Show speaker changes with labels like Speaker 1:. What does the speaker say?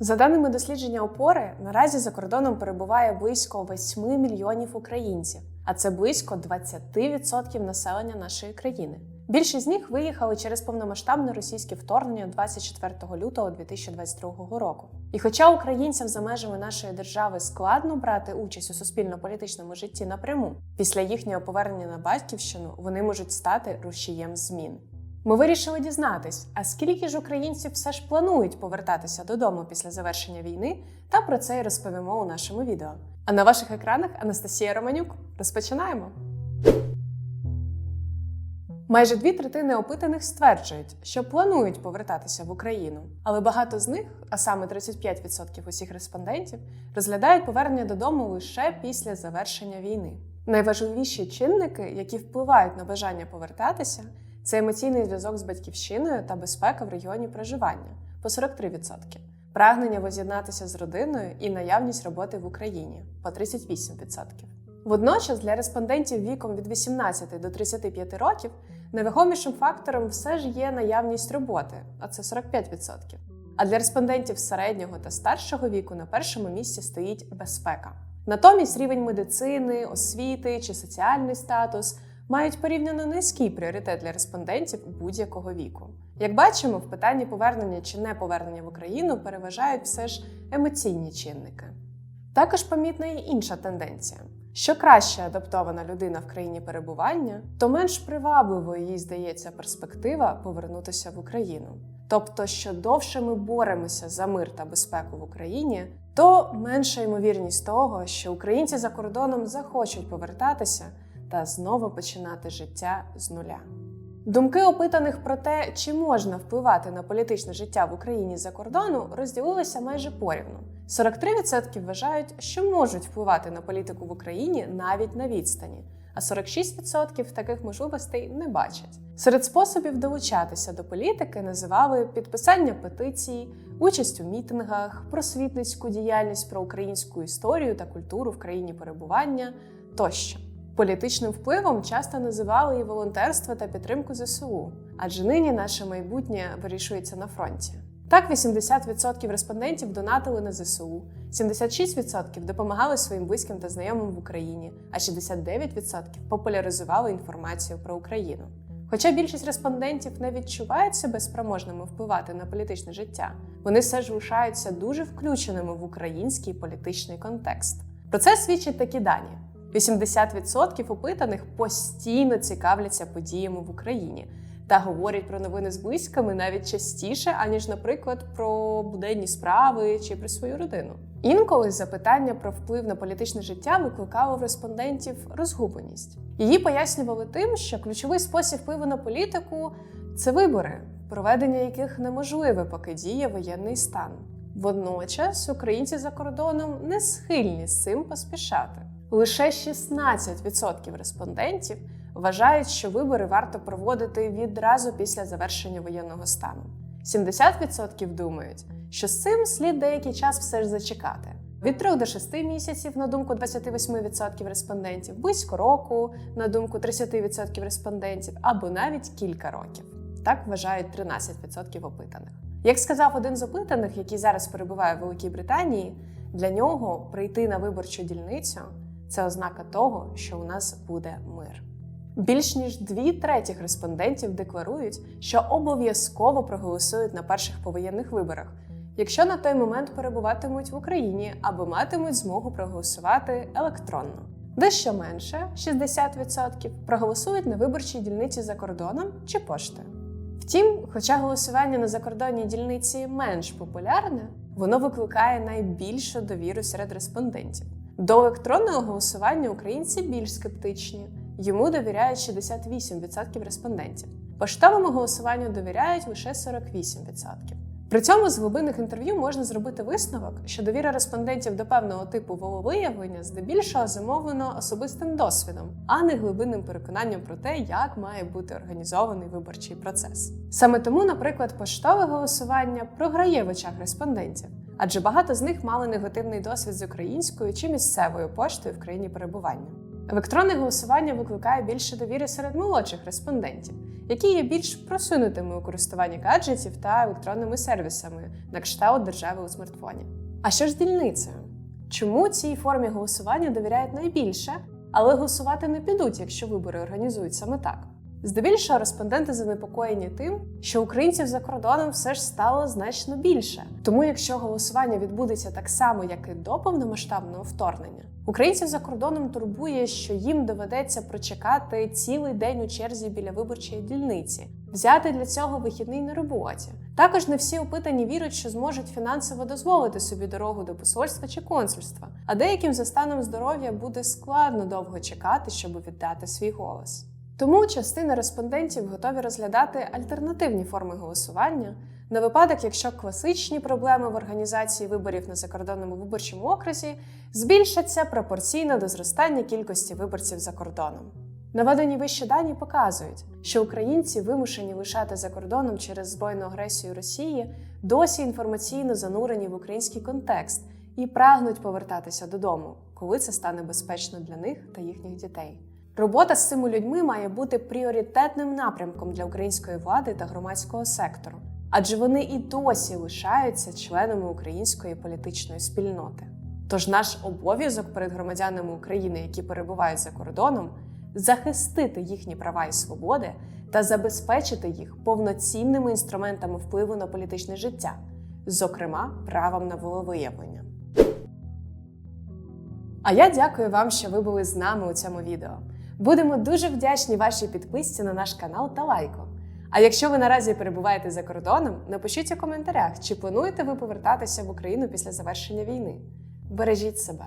Speaker 1: За даними дослідження опори, наразі за кордоном перебуває близько 8 мільйонів українців, а це близько 20% населення нашої країни. Більшість з них виїхали через повномасштабне російське вторгнення 24 лютого 2022 року. І хоча українцям за межами нашої держави складно брати участь у суспільно-політичному житті напряму, після їхнього повернення на батьківщину вони можуть стати рушієм змін. Ми вирішили дізнатись, а скільки ж українців все ж планують повертатися додому після завершення війни, та про це й розповімо у нашому відео. А на ваших екранах Анастасія Романюк. Розпочинаємо. Майже дві третини опитаних стверджують, що планують повертатися в Україну, але багато з них, а саме 35% усіх респондентів, розглядають повернення додому лише після завершення війни. Найважливіші чинники, які впливають на бажання повертатися, це емоційний зв'язок з батьківщиною та безпека в регіоні проживання по 43%, прагнення воз'єднатися з родиною і наявність роботи в Україні по 38%. Водночас для респондентів віком від 18 до 35 років найвагомішим фактором все ж є наявність роботи, а це 45%. А для респондентів середнього та старшого віку на першому місці стоїть безпека. Натомість рівень медицини, освіти чи соціальний статус мають порівняно низький пріоритет для респондентів будь-якого віку. Як бачимо, в питанні повернення чи не повернення в Україну переважають все ж емоційні чинники. Також помітна і інша тенденція. Що краще адаптована людина в країні перебування, то менш привабливою їй здається перспектива повернутися в Україну. Тобто, що довше ми боремося за мир та безпеку в Україні, то менша ймовірність того, що українці за кордоном захочуть повертатися та знову починати життя з нуля. Думки опитаних про те, чи можна впливати на політичне життя в Україні за кордону, розділилися майже порівну. 43% вважають, що можуть впливати на політику в Україні навіть на відстані, а 46% таких можливостей не бачать. Серед способів долучатися до політики називали підписання петицій, участь у мітингах, просвітницьку діяльність про українську історію та культуру в країні перебування тощо. Політичним впливом часто називали і волонтерство та підтримку ЗСУ, адже нині наше майбутнє вирішується на фронті. Так, 80% респондентів донатили на ЗСУ, 76% допомагали своїм близьким та знайомим в Україні, а 69% популяризували інформацію про Україну. Хоча більшість респондентів не відчувають себе спроможними впливати на політичне життя, вони все ж лишаються дуже включеними в український політичний контекст. Про це свідчать такі дані. 80% опитаних постійно цікавляться подіями в Україні та говорять про новини з близькими навіть частіше, аніж, наприклад, про буденні справи чи про свою родину. Інколи запитання про вплив на політичне життя викликало в респондентів розгубленість. Її пояснювали тим, що ключовий спосіб впливу на політику це вибори, проведення яких неможливе, поки діє воєнний стан. Водночас українці за кордоном не схильні з цим поспішати. Лише 16% респондентів вважають, що вибори варто проводити відразу після завершення воєнного стану. 70% думають, що з цим слід деякий час все ж зачекати. Від 3 до 6 місяців, на думку 28% респондентів, близько року, на думку 30% респондентів, або навіть кілька років. Так вважають 13% опитаних. Як сказав один з опитаних, який зараз перебуває в Великій Британії, для нього прийти на виборчу дільницю це ознака того, що у нас буде мир. Більш ніж дві третіх респондентів декларують, що обов'язково проголосують на перших повоєнних виборах, якщо на той момент перебуватимуть в Україні або матимуть змогу проголосувати електронно. Дещо менше 60% проголосують на виборчій дільниці за кордоном чи поштою. Втім, хоча голосування на закордонній дільниці менш популярне, воно викликає найбільшу довіру серед респондентів. До електронного голосування українці більш скептичні. Йому довіряють 68% респондентів. Поштовому голосуванню довіряють лише 48%. При цьому з глибинних інтерв'ю можна зробити висновок, що довіра респондентів до певного типу волевиявлення здебільшого зумовлено особистим досвідом, а не глибинним переконанням про те, як має бути організований виборчий процес. Саме тому, наприклад, поштове голосування програє в очах респондентів, адже багато з них мали негативний досвід з українською чи місцевою поштою в країні перебування. Електронне голосування викликає більше довіри серед молодших респондентів, які є більш просунутими у користуванні гаджетів та електронними сервісами на кшталт держави у смартфоні. А що ж дільницею? Чому цій формі голосування довіряють найбільше, але голосувати не підуть, якщо вибори організують саме так? Здебільшого респонденти занепокоєні тим, що українців за кордоном все ж стало значно більше. Тому, якщо голосування відбудеться так само, як і до повномасштабного вторгнення, українців за кордоном турбує, що їм доведеться прочекати цілий день у черзі біля виборчої дільниці, взяти для цього вихідний на роботі. Також не всі опитані вірять, що зможуть фінансово дозволити собі дорогу до посольства чи консульства, а деяким за станом здоров'я буде складно довго чекати, щоб віддати свій голос. Тому частина респондентів готові розглядати альтернативні форми голосування на випадок, якщо класичні проблеми в організації виборів на закордонному виборчому окрузі збільшаться пропорційно до зростання кількості виборців за кордоном. Наведені вище дані показують, що українці, вимушені лишати за кордоном через збройну агресію Росії, досі інформаційно занурені в український контекст і прагнуть повертатися додому, коли це стане безпечно для них та їхніх дітей. Робота з цими людьми має бути пріоритетним напрямком для української влади та громадського сектору, адже вони і досі лишаються членами української політичної спільноти. Тож наш обов'язок перед громадянами України, які перебувають за кордоном, захистити їхні права і свободи та забезпечити їх повноцінними інструментами впливу на політичне життя, зокрема правом на волевиявлення. А я дякую вам, що ви були з нами у цьому відео. Будемо дуже вдячні вашій підписці на наш канал та лайку. А якщо ви наразі перебуваєте за кордоном, напишіть у коментарях, чи плануєте ви повертатися в Україну після завершення війни. Бережіть себе.